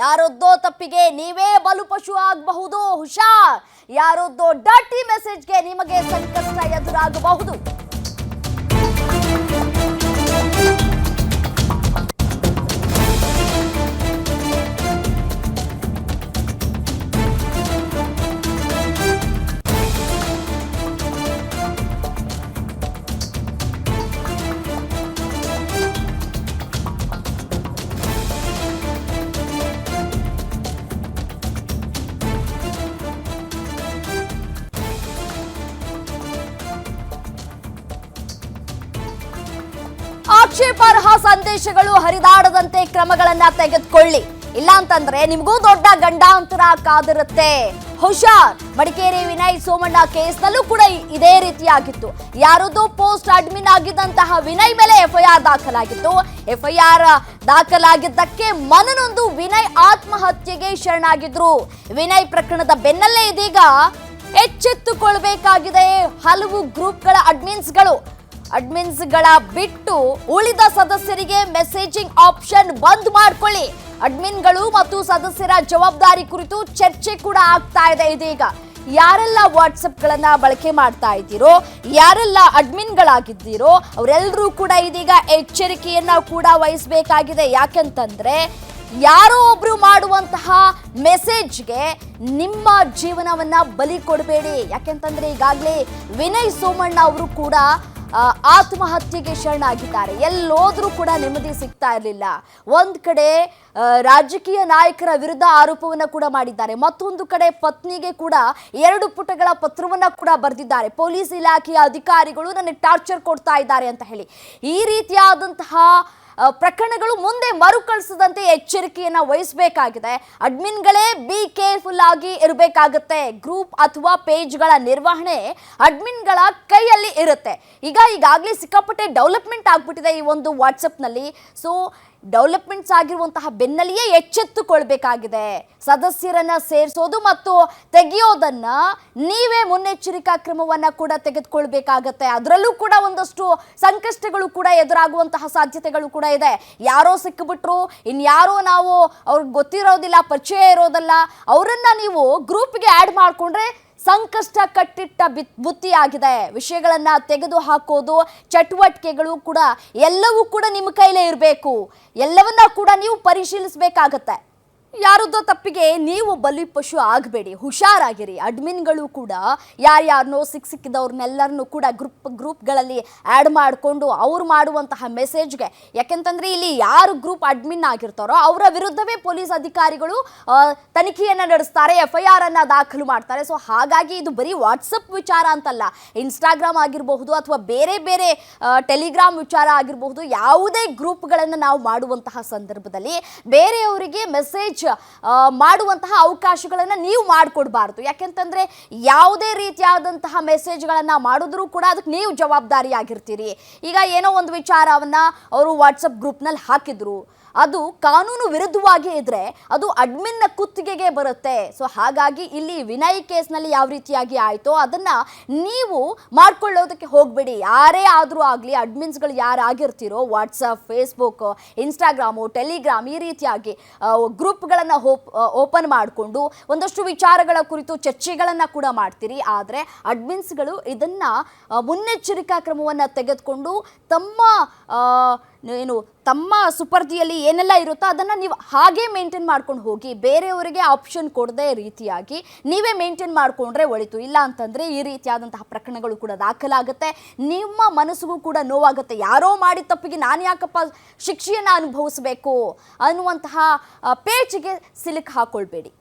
ಯಾರೊದ್ದೋ ತಪ್ಪಿಗೆ ನೀವೇ ಬಲುಪಶು ಆಗಬಹುದು ಹುಷಾರ್. ಯಾರೊದ್ದೋ ಡರ್ಟಿ ಮೆಸೇಜ್ಗೆ ನಿಮಗೆ ಸಂಕಷ್ಟ ಎದುರಾಗಬಹುದು. ಆಕ್ಷೇಪಾರ್ಹ ಸಂದೇಶಗಳು ಹರಿದಾಡದಂತೆ ಕ್ರಮಗಳನ್ನ ತೆಗೆದುಕೊಳ್ಳಿ. ಇಲ್ಲ ಅಂತಂದ್ರೆ ನಿಮಗೂ ದೊಡ್ಡ ಗಂಡಾಂತರ ಕಾದಿರುತ್ತೆ. ಹುಷಾರ್. ಮಡಿಕೇರಿ ವಿನಯ್ ಸೋಮಣ್ಣ ಕೇಸ್ನಲ್ಲೂ ಕೂಡ ಇ- ಇದೇ ರೀತಿಯಾಗಿತ್ತು. ಯಾರದೋ ಪೋಸ್ಟ್ ಅಡ್ಮಿನ್ ಆಗಿದ್ದಂತಹ ವಿನಯ್ ಮೇಲೆ ಎಫ್ಐಆರ್ ದಾಖಲಾಗಿತ್ತು. ಎಫ್ಐಆರ್ ದಾಖಲಾಗಿದ್ದಕ್ಕೆ ಮನನೊಂದು ವಿನಯ್ ಆತ್ಮಹತ್ಯೆಗೆ ಶರಣಾಗಿದ್ರು. ವಿನಯ್ ಪ್ರಕರಣದ ಬೆನ್ನಲ್ಲೇ ಇದೀಗ ಎಚ್ಚೆತ್ತುಕೊಳ್ಬೇಕಾಗಿದೆ ಹಲವು ಗ್ರೂಪ್ಗಳ ಅಡ್ಮಿನ್ಸ್ಗಳು. ಅಡ್ಮಿನ್ಸ್ಗಳ ಬಿಟ್ಟು ಉಳಿದ ಸದಸ್ಯರಿಗೆ ಮೆಸೇಜಿಂಗ್ ಆಪ್ಷನ್ ಬಂದ್ ಮಾಡ್ಕೊಳ್ಳಿ. ಅಡ್ಮಿನ್ಗಳು ಮತ್ತು ಸದಸ್ಯರ ಜವಾಬ್ದಾರಿ ಕುರಿತು ಚರ್ಚೆ ಕೂಡ ಆಗ್ತಾ ಇದೆ ಇದೀಗ. ಯಾರೆಲ್ಲ ವಾಟ್ಸಪ್ಗಳನ್ನ ಬಳಕೆ ಮಾಡ್ತಾ ಇದ್ದೀರೋ, ಯಾರೆಲ್ಲ ಅಡ್ಮಿನ್ಗಳಾಗಿದ್ದೀರೋ ಅವರೆಲ್ಲರೂ ಕೂಡ ಇದೀಗ ಎಚ್ಚರಿಕೆಯನ್ನ ಕೂಡ ವಹಿಸಬೇಕಾಗಿದೆ. ಯಾಕೆಂತಂದ್ರೆ, ಯಾರೋ ಒಬ್ರು ಮಾಡುವಂತಹ ಮೆಸೇಜ್ಗೆ ನಿಮ್ಮ ಜೀವನವನ್ನ ಬಲಿ ಕೊಡಬೇಡಿ. ಯಾಕೆಂತಂದ್ರೆ ಈಗಾಗಲೇ ವಿನಯ್ ಸೋಮಣ್ಣ ಅವರು ಕೂಡ ಆತ್ಮಹತ್ಯೆಗೆ ಶರಣಾಗಿದ್ದಾರೆ. ಎಲ್ಲೋದ್ರೂ ಕೂಡ ನೆಮ್ಮದಿ ಸಿಗ್ತಾ ಇರಲಿಲ್ಲ. ಒಂದು ಕಡೆ ರಾಜಕೀಯ ನಾಯಕರ ವಿರುದ್ಧ ಆರೋಪವನ್ನು ಕೂಡ ಮಾಡಿದ್ದಾರೆ. ಮತ್ತೊಂದು ಕಡೆ ಪತ್ನಿಗೆ ಕೂಡ ಎರಡು ಪುಟಗಳ ಪತ್ರವನ್ನ ಕೂಡ ಬರೆದಿದ್ದಾರೆ. ಪೊಲೀಸ್ ಇಲಾಖೆಯ ಅಧಿಕಾರಿಗಳು ನನಗೆ ಟಾರ್ಚರ್ ಕೊಡ್ತಾ ಇದ್ದಾರೆ ಅಂತ ಹೇಳಿ. ಈ ರೀತಿಯಾದಂತಹ ಪ್ರಕರಣಗಳು ಮುಂದೆ ಮರುಕಳಿಸದಂತೆ ಎಚ್ಚರಿಕೆಯನ್ನ ವಹಿಸಬೇಕಾಗಿದೆ. ಅಡ್ಮಿನ್ಗಳೇ ಬಿ ಕೇರ್ಫುಲ್ ಆಗಿ ಇರಬೇಕಾಗುತ್ತೆ. ಗ್ರೂಪ್ ಅಥವಾ ಪೇಜ್ಗಳ ನಿರ್ವಹಣೆ ಅಡ್ಮಿನ್ಗಳ ಕೈಯಲ್ಲಿ ಇರುತ್ತೆ. ಈಗ ಈಗಾಗಲೇ ಸಿಕ್ಕಾಪಟ್ಟೆ ಡೆವಲಪ್ಮೆಂಟ್ ಆಗ್ಬಿಟ್ಟಿದೆ ಈ ಒಂದು ವಾಟ್ಸಪ್ನಲ್ಲಿ ಸೊ ಡೆವಲಪ್ಮೆಂಟ್ಸ್ ಆಗಿರುವಂತಹ ಬೆನ್ನಲ್ಲಿಯೇ ಎಚ್ಚೆತ್ತುಕೊಳ್ಬೇಕಾಗಿದೆ. ಸದಸ್ಯರನ್ನ ಸೇರಿಸೋದು ಮತ್ತು ತೆಗೆಯೋದನ್ನ ನೀವೇ ಮುನ್ನೆಚ್ಚರಿಕಾ ಕ್ರಮವನ್ನ ಕೂಡ ತೆಗೆದುಕೊಳ್ಬೇಕಾಗತ್ತೆ. ಅದರಲ್ಲೂ ಕೂಡ ಒಂದಷ್ಟು ಸಂಕಷ್ಟಗಳು ಕೂಡ ಎದುರಾಗುವಂತಹ ಸಾಧ್ಯತೆಗಳು ಕೂಡ ಇದೆ. ಯಾರೋ ಸಿಕ್ಕಿಬಿಟ್ರು ಇನ್ಯಾರೋ ನಾವು ಅವ್ರಿಗೆ ಗೊತ್ತಿರೋದಿಲ್ಲ, ಪರಿಚಯ ಇರೋದಲ್ಲ, ಅವರನ್ನ ನೀವು ಗ್ರೂಪ್ಗೆ ಆ್ಯಡ್ ಮಾಡಿಕೊಂಡ್ರೆ ಸಂಕಷ್ಟ ಕಟ್ಟಿಟ್ಟ ಬಿತ್ ಬುತ್ತಿಯಾಗಿದೆ. ವಿಷಯಗಳನ್ನ ತೆಗೆದು ಹಾಕೋದು ಚಟುವಟಿಕೆಗಳು ಕೂಡ ಎಲ್ಲವೂ ಕೂಡ ನಿಮ್ಮ ಕೈಲೇ ಇರಬೇಕು. ಎಲ್ಲವನ್ನ ಕೂಡ ನೀವು ಪರಿಶೀಲಿಸಬೇಕಾಗತ್ತೆ. ಯಾರದ್ದೋ ತಪ್ಪಿಗೆ ನೀವು ಬಲಿ ಪಶು ಆಗಬೇಡಿ, ಹುಷಾರಾಗಿರಿ. ಅಡ್ಮಿನ್ಗಳು ಕೂಡ ಯಾರ್ಯಾರನ್ನೋ ಸಿಕ್ ಸಿಕ್ಕಿದವ್ರನ್ನೆಲ್ಲರನ್ನೂ ಕೂಡ ಗ್ರೂಪ್, ಗ್ರೂಪ್ಗಳಲ್ಲಿ ಆ್ಯಡ್ ಮಾಡಿಕೊಂಡು ಅವ್ರು ಮಾಡುವಂತಹ ಮೆಸೇಜ್ಗೆ. ಯಾಕೆಂತಂದರೆ ಇಲ್ಲಿ ಯಾರು ಗ್ರೂಪ್ ಅಡ್ಮಿನ್ ಆಗಿರ್ತಾರೋ ಅವರ ವಿರುದ್ಧವೇ ಪೊಲೀಸ್ ಅಧಿಕಾರಿಗಳು ತನಿಖೆಯನ್ನು ನಡೆಸ್ತಾರೆ ಎಫ್ ಐ ಆರ್ ಅನ್ನ ದಾಖಲು ಮಾಡ್ತಾರೆ. ಸೊ ಹಾಗಾಗಿ ಇದು ಬರೀ ವಾಟ್ಸಪ್ ವಿಚಾರ ಅಂತಲ್ಲ. ಇನ್ಸ್ಟಾಗ್ರಾಮ್ ಆಗಿರಬಹುದು ಅಥವಾ ಬೇರೆ ಬೇರೆ ಟೆಲಿಗ್ರಾಮ್ ವಿಚಾರ ಆಗಿರಬಹುದು, ಯಾವುದೇ ಗ್ರೂಪ್ಗಳನ್ನು ನಾವು ಮಾಡುವಂತಹ ಸಂದರ್ಭದಲ್ಲಿ ಬೇರೆಯವರಿಗೆ ಮೆಸೇಜ್ ಮಾಡುವಂತಹ ಅವಕಾಶಗಳನ್ನು ನೀವು ಮಾಡಿಕೊಡ್ಬಾರ್ದು. ಯಾಕೆಂತಂದರೆ ಯಾವುದೇ ರೀತಿಯಾದಂತಹ ಮೆಸೇಜ್ಗಳನ್ನು ಮಾಡಿದ್ರೂ ಕೂಡ ಅದಕ್ಕೆ ನೀವು ಜವಾಬ್ದಾರಿಯಾಗಿರ್ತೀರಿ. ಈಗ ಏನೋ ಒಂದು ವಿಚಾರವನ್ನು ಅವರು ವಾಟ್ಸಪ್ ಗ್ರೂಪ್ನಲ್ಲಿ ಹಾಕಿದ್ರು. ಅದು ಕಾನೂನು ವಿರುದ್ಧವಾಗಿ ಇದ್ರೆ ಅದು ಅಡ್ಮಿನ್ನ ಕುತ್ತಿಗೆಗೆ ಬರುತ್ತೆ. ಸೊ ಹಾಗಾಗಿ ಇಲ್ಲಿ ವಿನಯ್ ಕೇಸ್ನಲ್ಲಿ ಯಾವ ರೀತಿಯಾಗಿ ಆಯಿತೋ ಅದನ್ನ ನೀವು ಮಾಡ್ಕೊಳ್ಳೋದಕ್ಕೆ ಹೋಗಬೇಡಿ. ಯಾರೇ ಆದರೂ ಆಗಲಿ ಅಡ್ಮಿನ್ಸ್ಗಳು ಆಗಿರ್ತಿರೋ ವಾಟ್ಸಪ್ ಫೇಸ್ಬುಕ್ ಇನ್ಸ್ಟಾಗ್ರಾಮು ಟೆಲಿಗ್ರಾಮ್ ಈ ರೀತಿಯಾಗಿ ಗ್ರೂಪ್ಗಳನ್ನು ಹೋಪ್ ಓಪನ್ ಮಾಡಿಕೊಂಡು ಒಂದಷ್ಟು ವಿಚಾರಗಳ ಕುರಿತು ಚರ್ಚೆಗಳನ್ನು ಕೂಡ ಮಾಡ್ತೀರಿ. ಆದರೆ ಅಡ್ಮಿನ್ಸ್ಗಳು ಇದನ್ನ ಮುನ್ನೆಚ್ಚರಿಕಾ ಕ್ರಮವನ್ನು ತೆಗೆದುಕೊಂಡು ತಮ್ಮ ಏನು ತಮ್ಮ ಸುಪರ್ದಿಯಲ್ಲಿ ಏನೆಲ್ಲ ಇರುತ್ತೋ ಅದನ್ನು ನೀವು ಹಾಗೆ ಮೇಂಟೈನ್ ಮಾಡ್ಕೊಂಡು ಹೋಗಿ, ಬೇರೆಯವರಿಗೆ ಆಪ್ಷನ್ ಕೊಡದೇ ರೀತಿಯಾಗಿ ನೀವೇ ಮೇಂಟೈನ್ ಮಾಡಿಕೊಂಡ್ರೆ ಒಳಿತು. ಇಲ್ಲ ಅಂತಂದರೆ ಈ ರೀತಿಯಾದಂತಹ ಪ್ರಕರಣಗಳು ಕೂಡ ದಾಖಲಾಗುತ್ತೆ. ನಿಮ್ಮ ಮನಸ್ಸಿಗೂ ಕೂಡ ನೋವಾಗುತ್ತೆ. ಯಾರೋ ಮಾಡಿದ ತಪ್ಪಿಗೆ ನಾನು ಯಾಕಪ್ಪ ಶಿಕ್ಷೆಯನ್ನು ಅನುಭವಿಸಬೇಕು ಅನ್ನುವಂತಹ ಪೇಚಿಗೆ ಸಿಲುಕು ಹಾಕೊಳ್ಬೇಡಿ.